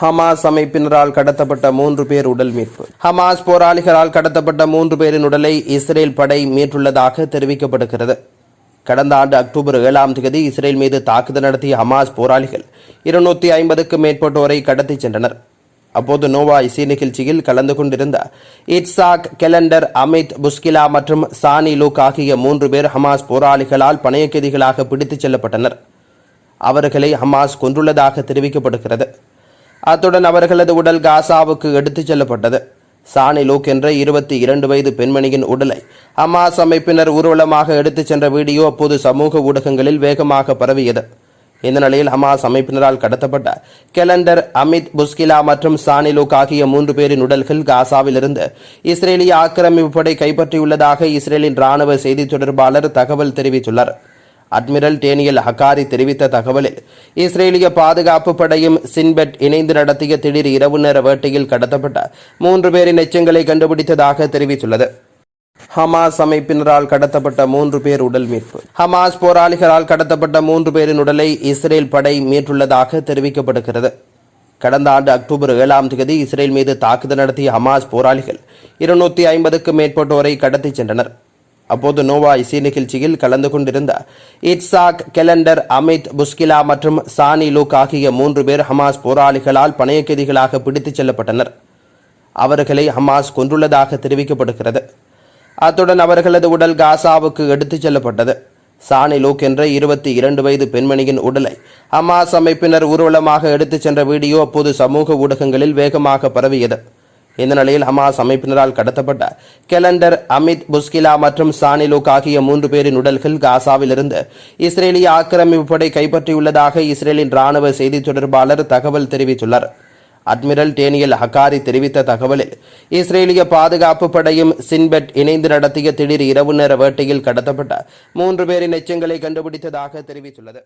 Hamas அமைப்பினரால் கடத்தப்பட்ட மூன்று பேர் உடல் மீட்பு. ஹமாஸ் போராளிகளால் கடத்தப்பட்ட மூன்று பேரின் உடலை இஸ்ரேல் படை மீட்டுள்ளதாக தெரிவிக்கப்படுகிறது. கடந்த ஆண்டு அக்டோபர் ஏழாம் தேதி இஸ்ரேல் மீது தாக்குதல் நடத்திய ஹமாஸ் போராளிகள் இருநூத்தி ஐம்பதுக்கும் மேற்பட்டோரை கடத்திச் சென்றனர். அப்போது நோவா இசை நிகழ்ச்சியில் கலந்து கொண்டிருந்த இட்சாக் கெலண்டர் அமித் புஸ்கிலா மற்றும் சானி லூக் ஆகிய மூன்று பேர் ஹமாஸ் போராளிகளால் பணையக்கைதிகளாக பிடித்துச் செல்லப்பட்டனர். அவர்களை ஹமாஸ் கொன்றுள்ளதாக தெரிவிக்கப்படுகிறது. அத்துடன் அவர்களது உடல் காசாவுக்கு எடுத்துச் செல்லப்பட்டது. சானி லூக் என்ற இருபத்தி இரண்டு வயது பெண்மணியின் உடலை ஹமாஸ் அமைப்பினர் ஊர்வலமாக எடுத்துச் சென்ற வீடியோ அப்போது சமூக ஊடகங்களில் வேகமாக பரவியது. இந்த நிலையில் ஹமாஸ் அமைப்பினரால் கடத்தப்பட்ட கெலண்டர் அமித் புஸ்கிலா மற்றும் சானிலூக் ஆகிய மூன்று பேரின் உடல்கள் காசாவிலிருந்து இஸ்ரேலிய ஆக்கிரமிப்பு படை கைப்பற்றியுள்ளதாக இஸ்ரேலின் ராணுவ செய்தித் தொடர்பாளர் தகவல் தெரிவித்துள்ளார். அட்மிரல் டேனியல் ஹக்காரி தெரிவித்த தகவலில் இஸ்ரேலிய பாதுகாப்பு படையும் சின்பெட் இணைந்து நடத்திய திடீர் இரவு நேர வேட்டையில் கடத்தப்பட்ட மூன்று பேரின் எச்சங்களை கண்டுபிடித்ததாக தெரிவித்துள்ளது. ஹமாஸ் அமைப்பினரால் கடத்தப்பட்ட மூன்று பேர் உடல் மீட்பு. ஹமாஸ் போராளிகளால் கடத்தப்பட்ட மூன்று பேரின் உடலை இஸ்ரேல் படை மீட்டுள்ளதாக தெரிவிக்கப்படுகிறது. கடந்த ஆண்டு அக்டோபர் ஏழாம் தேதி இஸ்ரேல் மீது தாக்குதல் நடத்திய ஹமாஸ் போராளிகள் இருநூத்தி ஐம்பதுக்கும் மேற்பட்டோரை கடத்திச் சென்றனர். அப்போது நோவா இசை நிகழ்ச்சியில் கலந்து கொண்டிருந்த இட்சாக் கெலண்டர் அமித் புஸ்கிலா மற்றும் சானி லூக் ஆகிய மூன்று பேர் ஹமாஸ் போராளிகளால் பணையக்கைதிகளாக பிடித்துச் செல்லப்பட்டனர். அவர்களை ஹமாஸ் கொன்றுள்ளதாக தெரிவிக்கப்படுகிறது. அத்துடன் அவர்களது உடல் காசாவுக்கு எடுத்துச் செல்லப்பட்டது. சானி லூக் என்ற இருபத்தி இரண்டு வயது பெண்மணியின் உடலை ஹமாஸ் அமைப்பினர் ஊர்வலமாக எடுத்துச் சென்ற வீடியோ அப்போது சமூக ஊடகங்களில் வேகமாக பரவியது. இந்த நிலையில் ஹமாஸ் அமைப்பினரால் கடத்தப்பட்ட கெலண்டர் அமித் புஸ்கிலா மற்றும் சானிலுக் ஆகிய மூன்று பேரின் உடல்கள் காசாவிலிருந்து இஸ்ரேலிய ஆக்கிரமிப்பு படை கைப்பற்றியுள்ளதாக இஸ்ரேலின் ராணுவ செய்தித் தொடர்பாளர் தகவல் தெரிவித்துள்ளார். அட்மிரல் டேனியல் ஹக்காரி தெரிவித்த தகவலில் இஸ்ரேலிய பாதுகாப்பு படையும் சின்பெட் இணைந்து நடத்திய திடீர் இரவு நேர வேட்டையில் கடத்தப்பட்ட மூன்று பேரின் எச்சங்களை கண்டுபிடித்ததாக தெரிவித்துள்ளது.